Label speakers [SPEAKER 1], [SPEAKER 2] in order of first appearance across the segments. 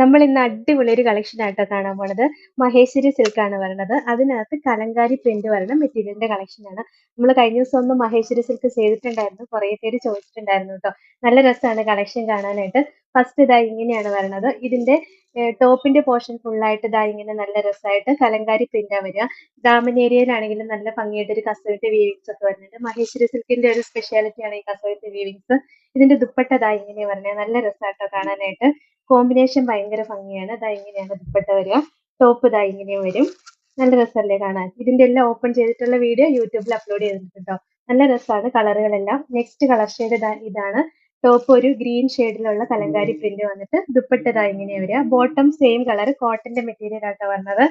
[SPEAKER 1] നമ്മൾ ഇന്ന് അടിപൊളി ഒരു കളക്ഷൻ ആയിട്ടോ കാണാൻ പോണത്. മഹേശ്വരി സിൽക്ക് ആണ് വരുന്നത് അതിനകത്ത് കലങ്കാരി പ്രിന്റ് വരുന്ന മെറ്റീരിയലിന്റെ കളക്ഷൻ ആണ്. നമ്മൾ കഴിഞ്ഞ ദിവസം ഒന്ന് മഹേശ്വരി സിൽക്ക് ചെയ്തിട്ടുണ്ടായിരുന്നു. കുറേ പേര് ചോദിച്ചിട്ടുണ്ടായിരുന്നു കേട്ടോ നല്ല രസമാണ് കളക്ഷൻ കാണാനായിട്ട്. ഫസ്റ്റ് ഇതായി ഇങ്ങനെയാണ് വരുന്നത് ഇതിന്റെ ടോപ്പിന്റെ പോർഷൻ ഫുള്ളായിട്ട് ഇതാ ഇങ്ങനെ നല്ല രസമായിട്ട് കലങ്കാരി പ്രിന്റാ വരിക. ദാമൻ ഏരിയയിലാണെങ്കിലും നല്ല ഭംഗിയായിട്ട് ഒരു കസവിന്റെ വീവിങ്സ് ഒക്കെ വരുന്നുണ്ട് മഹേശ്വരി സിൽക്കിന്റെ ഒരു സ്പെഷ്യാലിറ്റി ആണ് ഈ കസവിന്റെ വീവിങ്സ് ഇതിന്റെ ദുപ്പട്ട ദാ ഇങ്ങനെ വരുന്നത് നല്ല രസമായിട്ടോ കാണാനായിട്ട്. കോമ്പിനേഷൻ ഭയങ്കര ഭംഗിയാണ്. ഇതാ ഇങ്ങനെയാണ് ദുപ്പട്ട വരിക. ടോപ്പ് ഇതാ ഇങ്ങനെയും വരും. നല്ല രസമല്ലേ കാണാൻ. ഇതിന്റെ എല്ലാം ഓപ്പൺ ചെയ്തിട്ടുള്ള വീഡിയോ യൂട്യൂബിൽ അപ്ലോഡ് ചെയ്തിട്ടുണ്ടോ നല്ല രസമാണ് കളറുകളെല്ലാം നെക്സ്റ്റ് കളർ ഷെയ്ഡ് ഇതാണ്. ടോപ്പ് ഒരു ഗ്രീൻ ഷെയ്ഡിലുള്ള കലങ്കാരി പ്രിന്റ് വന്നിട്ട് ദുപ്പട്ട ദാ ഇങ്ങനെ വരിക. ബോട്ടം സെയിം കളർ കോട്ടന്റെ മെറ്റീരിയൽ ആട്ടോ വരുന്നത്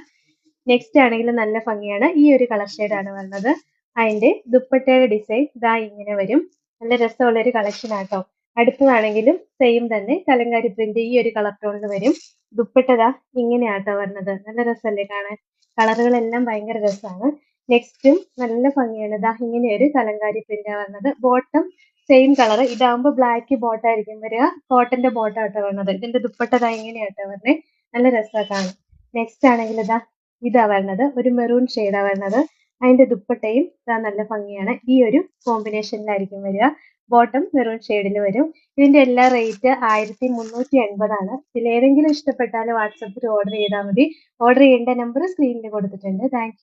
[SPEAKER 1] നെക്സ്റ്റ് ആണെങ്കിൽ നല്ല ഭംഗിയാണ്. ഈ ഒരു കളർ ഷെയ്ഡാണ് വരുന്നത് അതിന്റെ ദുപ്പട്ടയുടെ ഡിസൈൻ ഇതാ ഇങ്ങനെ വരും. നല്ല രസമുള്ള ഒരു കളക്ഷൻ ആട്ടോ. അടുത്തതാണെങ്കിലും സെയിം തന്നെ കലങ്കാരി പ്രിന്റ് ഈ ഒരു കളർ ടോണിൽ വരും. ദുപ്പട്ടതാ ഇങ്ങനെയാട്ടോ വരുന്നത് നല്ല രസമല്ലേ കാണാൻ? കളറുകളെല്ലാം ഭയങ്കര രസമാണ് നെക്സ്റ്റും നല്ല ഭംഗിയാണ്. ഇതാ ഇങ്ങനെ ഒരു കലങ്കാരി പ്രിന്റ് വരുന്നത് ബോട്ടം സെയിം കളർ ഇതാകുമ്പോൾ ബ്ലാക്ക് ബോട്ടായിരിക്കും വരിക. കോട്ടന്റെ ബോട്ടാട്ടോ വരുന്നത് ഇതിന്റെ ദുപ്പട്ടതാ ഇങ്ങനെയാട്ടോ വരുന്നത് നല്ല രസമാണ് കാണാൻ. നെക്സ്റ്റ് ആണെങ്കിൽ ഇതാ ഇതാ വരുന്നത് ഒരു മെറൂൺ ഷെയ്ഡാ വരുന്നത് അതിന്റെ ദുപ്പട്ടയും ഇതാ നല്ല ഭംഗിയാണ്. ഈ ഒരു കോമ്പിനേഷനിലായിരിക്കും വരിക. ബോട്ടം മെറൂൺ ഷെയ്ഡിൽ വരും. ഇതിന്റെ എല്ലാ റേറ്റ് ആയിരത്തി മുന്നൂറ്റി എൺപതാണ് ഇതിലേതെങ്കിലും ഇഷ്ടപ്പെട്ടാൽ വാട്സപ്പിൽ ഓർഡർ ചെയ്താൽ മതി. ഓർഡർ ചെയ്യേണ്ട നമ്പർ സ്ക്രീനിൽ കൊടുത്തിട്ടുണ്ട്. താങ്ക്